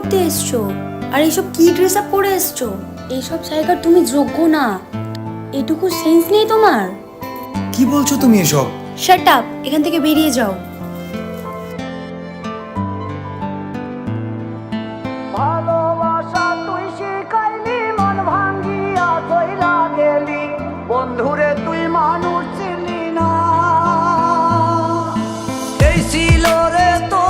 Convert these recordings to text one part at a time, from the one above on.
করতে এসছো? আর এইসব কি ড্রেস আপ পরে এসছো? এইসব জায়গার তুমি যোগ্য না। এটুকু সেন্স নেই তোমার? কি বলছো তুমি এসব? শাট আপ এখান থেকে বেরিয়ে যাও। ভালোবাসা তুই শিখাইলি মন ভাঙ্গিয়া কইলা গেলি। বন্ধুরে তুই মানুষ না। এই ছিল রে তোর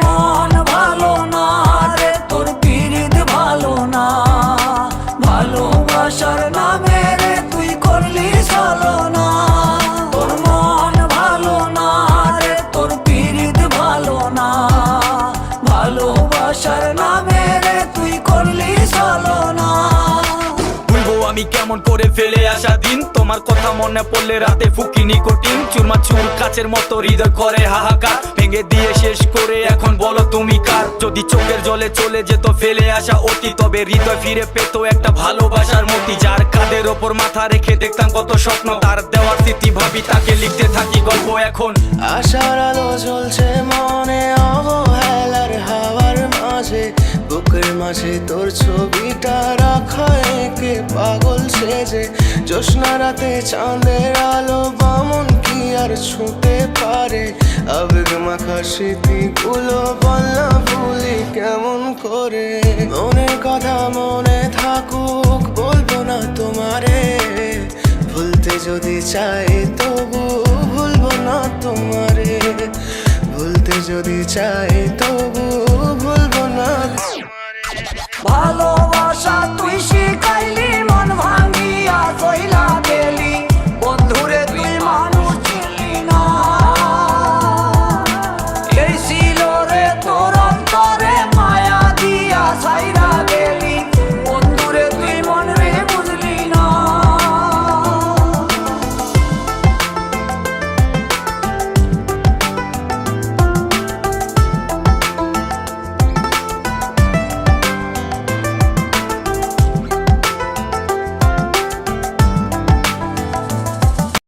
মন ভালো না তোর পীড়িত ভালো না। ভালোবাসার নামে রে তুই করলি চলো মন ভালো না তোর পীড়িত ভালো না। ভালোবাসার নামে রে তুই করলি চলো না আমি কেমন করে ফেলে আসা দিন? তোমার কথা মনে পড়লে রাতে ফুকি নিকোটিন। চুরমা চুর কাচের মতো হৃদয় করে হাহাকার। ভেঙে দিয়ে শেষ করে এখন বলো তুমি কার? যদি চোখের জলে চলে যেত ফেলে আসা অতি তবে হৃদয় ফিরে পেত একটা ভালোবাসার মতি যার কাদের ওপর মাথা রেখে দেখতাম কত স্বপ্ন। তার দেওয়ার স্মৃতি ভাবি, তাকে লিখতে থাকি গল্প এখন। আশার আলো জ্বলছে মনে, অবহেলার হাওয়ার মাঝে। বুকের মাঝে তোর ছবিটা রাখা একে পাগল সেজে। জ্যোৎস্না রাতে চাঁদের আলো আবেগ মাখা স্মৃতিগুলো ভুলি কেমন করে? মনের কথা মনে থাকুক, বলব না তোমারে। ভুলতে যদি চাই তবু ভুলবো না তোমারে। ভুলতে যদি চাই তবু ভুলবো না ভালোবাসা তুই